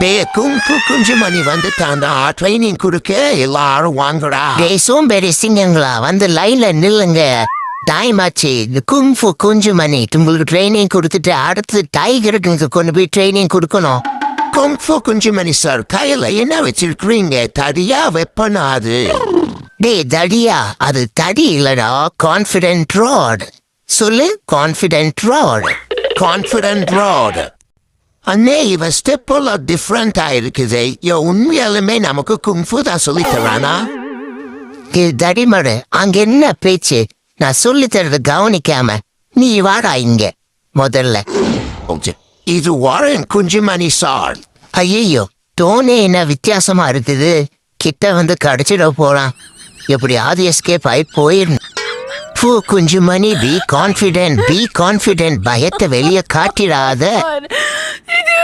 டே குங்கு குஞ்சுமணி வந்து தாண்டா ட்ரைனிங் கொடுக்க எல்லாரும் வாங்குடா டேய் சோம்பேறி சிங்கங்களா வந்து லைன்ல நில்லுங்க டைம் ஆச்சு இந்த குங்ஃபு குஞ்சு மணி உங்களுக்கு ட்ரைனிங் கொடுத்துட்டு அடுத்து டைகருக்கு கொண்டு போய் ட்ரைனிங் கொடுக்கணும் குங்ஃபு குஞ்சுமணி சார் கையில என்ன வச்சிருக்கிறீங்க தடியா வெப்பனா அது டேய் தடியா அது தடி இல்லடா கான்ஃபிடென்ட் ரோட் சொல்லு confident road confident road different ஆயிருக்குதே யோ உண்மையாலுமே நமக்கு குங்ஃபு தான் சொல்லி தரானா இது தடிமடு அங்க என்ன பேச்சு நான் சொல்லி தரது கவனிக்காம நீ வாடா இங்க முதல்ல. இது வாரன் குஞ்சுமணி சார் ஐயோ டோனே என்ன வித்தியாசமா இருக்குது கிட்ட வந்து கடிச்சிட போறான் எப்படியாவது எஸ்கேப் ஆகி போயிடணும் பூ குஞ்சு மணி பி கான்ஃபிடென்ட் பி கான்ஃபிடென்ட் பயத்தை வெளியே காட்டிடாத